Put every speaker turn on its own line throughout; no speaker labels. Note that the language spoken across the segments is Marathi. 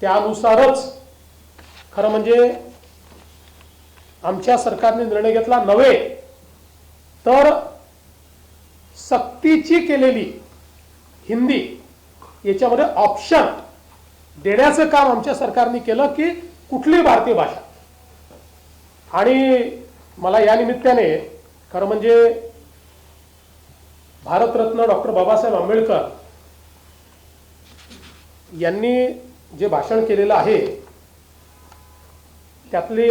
त्यानुसारच खरं म्हणजे आमच्या सरकारने निर्णय घेतला नव्हे तर सक्तीची केलेली हिंदी याच्यामध्ये ऑप्शन देण्याचं काम आमच्या सरकारने केलं की कुठली भारतीय भाषा. आणि मला या निमित्ताने खरं म्हणजे भारतरत्न डॉक्टर बाबासाहेब आंबेडकर यांनी जे भाषण केलेलं आहे त्यातले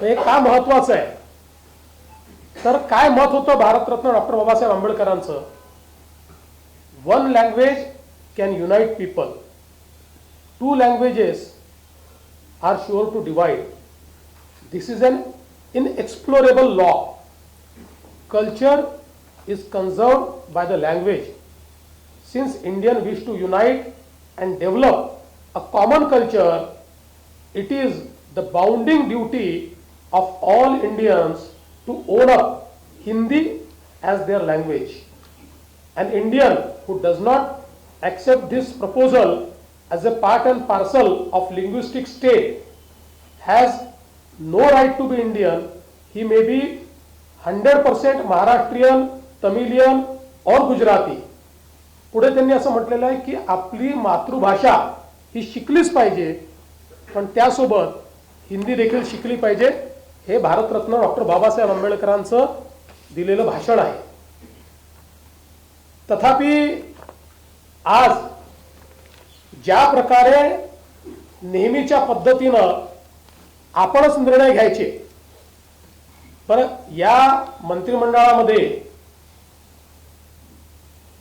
हे का महत्वाचं आहे? तर काय मत होतं Bharat Ratna doctor Babasaheb आंबेडकरांचं? One language can unite people two languages are sure to divide this is an inexplorable law culture is conserved by the language. Since Indian wish to unite and develop a common culture, it is the bounding duty of all Indians to own up Hindi as their language. An Indian who does not accept this proposal as a part and parcel of linguistic state has no right to be Indian. He may be 100% Maharashtrian, Tamilian or Gujarati. पुढे त्यांनी असं म्हटलेलं आहे की आपली मातृभाषा ही शिकलीच पाहिजे पण त्यासोबत हिंदी देखील शिकली पाहिजे. हे भारतरत्न डॉक्टर बाबासाहेब आंबेडकरांचं दिलेलं भाषण आहे. तथापि आज ज्या प्रकारे नेहमीच्या पद्धतीनं आपणच निर्णय घ्यायचे पण या मंत्रिमंडळामध्ये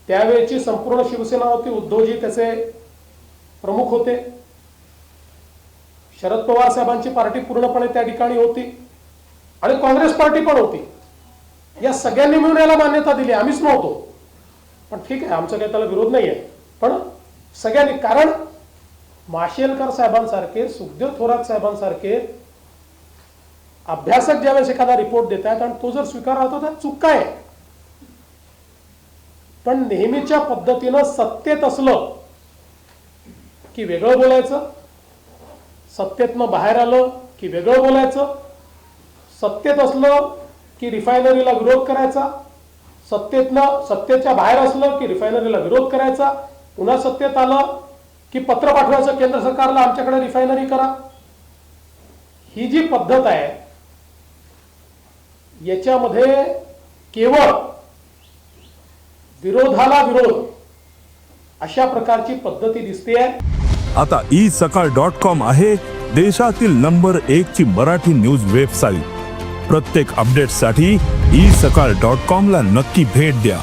त्यावेळेची संपूर्ण शिवसेना होती उद्धवजी त्याचे प्रमुख होते. शरद पवार साहेबांची पार्टी पूर्णपणे त्या ठिकाणी होती आणि काँग्रेस पार्टी पण होती. या सगळ्यांनी मिळून याला मान्यता दिली. आम्हीच नव्हतो. पण ठीक आहे आमचा काही त्याला विरोध नाही आहे पण सगळ्यांनी कारण माशेलकर साहेबांसारखे सुखदेव थोरात साहेबांसारखे अभ्यासक ज्यावेळेस एखादा रिपोर्ट देत आहेत आणि तो जर स्वीकार होतो तर चूक काय आहे? पण नेहमीच्या पद्धतीनं सत्तेत असलं की वेगळं बोलायचं सत्तेतनं बाहेर आलं की वेगळं बोलायचं सत्तेत असलं की रिफायनरीला विरोध करायचा सत्तेतनं सत्तेच्या बाहेर असलं की रिफायनरीला विरोध करायचा पुन्हा सत्तेत आलं की पत्र पाठवायचं केंद्र सरकारला आमच्याकडे रिफायनरी करा. ही जी पद्धत आहे याच्यामध्ये केवळ विरोधाला विरोध. अशा प्रकारची पद्धती दिसते
आता ई सकाळ डॉट कॉम आहे देशातील नंबर एक ची मराठी न्यूज वेबसाईट. प्रत्येक अपडेटसाठी ई सकाळ डॉट कॉम ला नक्की भेट द्या.